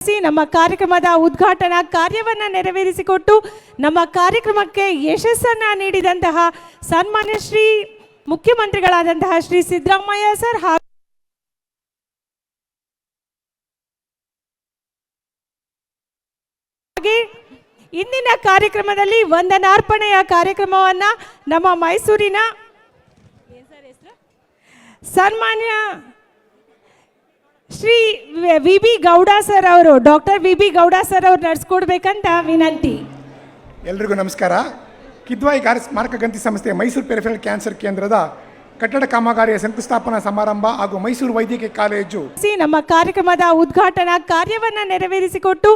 ನಮ್ಮ ಕಾರ್ಯಕ್ರಮದ ಉದ್ಘಾಟನಾ ಕಾರ್ಯವನ್ನ ನೆರವೇರಿಸಿಕೊಟ್ಟು ನಮ್ಮ ಕಾರ್ಯಕ್ರಮಕ್ಕೆ ಯಶಸ್ಸನ್ನ ನೀಡಿದಂತಹ ಸನ್ಮಾನ್ಯ ಶ್ರೀ ಮುಖ್ಯಮಂತ್ರಿಗಳಾದಂತಹ ಶ್ರೀ ಸಿದ್ದರಾಮಯ್ಯ ಸರ್ ಹಾಗೂ ಹಾಗೆ ಇಂದಿನ ಕಾರ್ಯಕ್ರಮದಲ್ಲಿ ವಂದನಾರ್ಪಣೆಯ ಕಾರ್ಯಕ್ರಮವನ್ನ ನಮ್ಮ ಮೈಸೂರಿನ ಸನ್ಮಾನ್ಯ Shri V B Gowda sir ಅವರು doctor V B Gowda sir ಅವ್ರು ನಡೆಸ್ಕೊಡ್ಬೇಕಂತ ವಿನಂತಿ. ಎಲ್ರಿಗೂ ನಮಸ್ಕಾರ. ಕಿದ್ವಾಯಿ ಕಾರ್ಯ ಸ್ಮಾರಕ ಗಂತಿ ಸಂಸ್ಥೆ ಮೈಸೂರು ಪೆರಿಫೆರಲ್ ಕ್ಯಾನ್ಸರ್ ಕೇಂದ್ರದ ಕಟ್ಟಡ ಕಾಮಗಾರಿಯ ಶಂಕುಸ್ಥಾಪನಾ ಸಮಾರಂಭ ಹಾಗೂ ಮೈಸೂರು ವೈದ್ಯಕೀಯ ಕಾಲೇಜು. ಸಿ ನಮ್ಮ ಕಾರ್ಯಕ್ರಮದ ಉದ್ಘಾಟನಾ ಕಾರ್ಯವನ್ನು ನೆರವೇರಿಸಿಕೊಟ್ಟು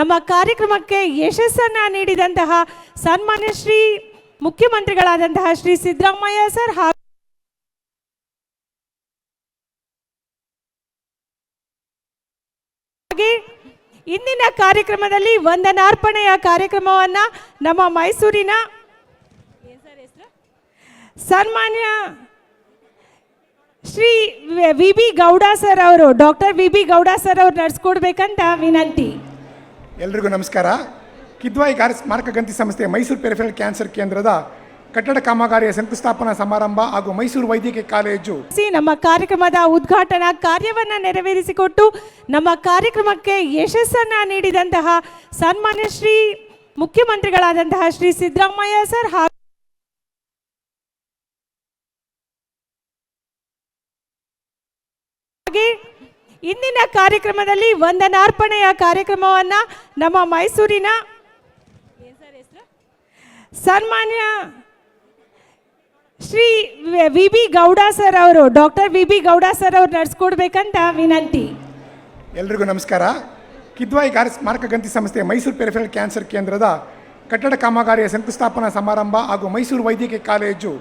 ನಮ್ಮ ಕಾರ್ಯಕ್ರಮಕ್ಕೆ ಯಶಸ್ಸನ್ನು ನೀಡಿದಂತಹ ಸನ್ಮಾನ್ಯ ಶ್ರೀ ಮುಖ್ಯಮಂತ್ರಿಗಳಾದಂತಹ ಶ್ರೀ ಸಿದ್ದರಾಮಯ್ಯ ಸರ್ ಹಾಗೂ ಹಾಗೆ ಇಂದಿನ ಕಾರ್ಯಕ್ರಮದಲ್ಲಿ ವಂದನಾರ್ಪಣೆಯ ಕಾರ್ಯಕ್ರಮವನ್ನು ನಮ್ಮ ಮೈಸೂರಿನ ಸನ್ಮಾನ್ಯ Shri V B Gowda sir ಅವರು, doctor V B Gowda sir ಅವರು ನಡೆಸ್ಕೊಡ್ಬೇಕಂತ ವಿನಂತಿ. ಎಲ್ರಿಗೂ ನಮಸ್ಕಾರ. ಕಿದ್ವಾಯಿ ಗಾರ್ಸ್ ಸ್ಮಾರಕ ಗಂತಿ ಸಂಸ್ಥೆ ಮೈಸೂರು ಪೆರಿಫೆರಲ್ ಕ್ಯಾನ್ಸರ್ ಕೇಂದ್ರದ ಕಟ್ಟಡ ಕಾಮಗಾರಿಯ ಶಂಕುಸ್ಥಾಪನಾ ಸಮಾರಂಭ ಹಾಗೂ ಮೈಸೂರು ವೈದ್ಯಕೀಯ ಕಾಲೇಜು. ಸಿ ನಮ್ಮ ಕಾರ್ಯಕ್ರಮದ ಉದ್ಘಾಟನಾ ಕಾರ್ಯವನ್ನ ನೆರವೇರಿಸಿಕೊಟ್ಟು ನಮ್ಮ ಕಾರ್ಯಕ್ರಮಕ್ಕೆ ಯಶಸ್ಸನ್ನ ನೀಡಿದಂತಹ ಸನ್ಮಾನ್ಯ ಶ್ರೀ ಮುಖ್ಯಮಂತ್ರಿಗಳಾದಂತಹ ಶ್ರೀ ಸಿದ್ದರಾಮಯ್ಯ ಸರ್ ಹಾಗೂ ಹಾಗೆ ಇಂದಿನ ಕಾರ್ಯಕ್ರಮದಲ್ಲಿ ವಂದನಾರ್ಪಣೆಯ ಕಾರ್ಯಕ್ರಮವನ್ನ ನಮ್ಮ ಮೈಸೂರಿನ ಸನ್ಮಾನ್ಯ Shri V B Gowda sir ಅವರು, doctor V B Gowda sir ಅವ್ರು ನಡೆಸ್ಕೊಡ್ಬೇಕಂತ ವಿನಂತಿ. ಎಲ್ರಿಗೂ ನಮಸ್ಕಾರ. ಕಿದ್ವಾಯಿ ಗಾರ್ಸ್ ಸ್ಮಾರಕ ಗಂತಿ ಸಂಸ್ಥೆ ಮೈಸೂರು ಪೆರಿಫೆರಲ್ ಕ್ಯಾನ್ಸರ್ ಕೇಂದ್ರದ ಕಟ್ಟಡ ಕಾಮಗಾರಿಯ ಶಂಕುಸ್ಥಾಪನಾ ಸಮಾರಂಭ ಹಾಗೂ ಮೈಸೂರು ವೈದ್ಯಕೀಯ ಕಾಲೇಜು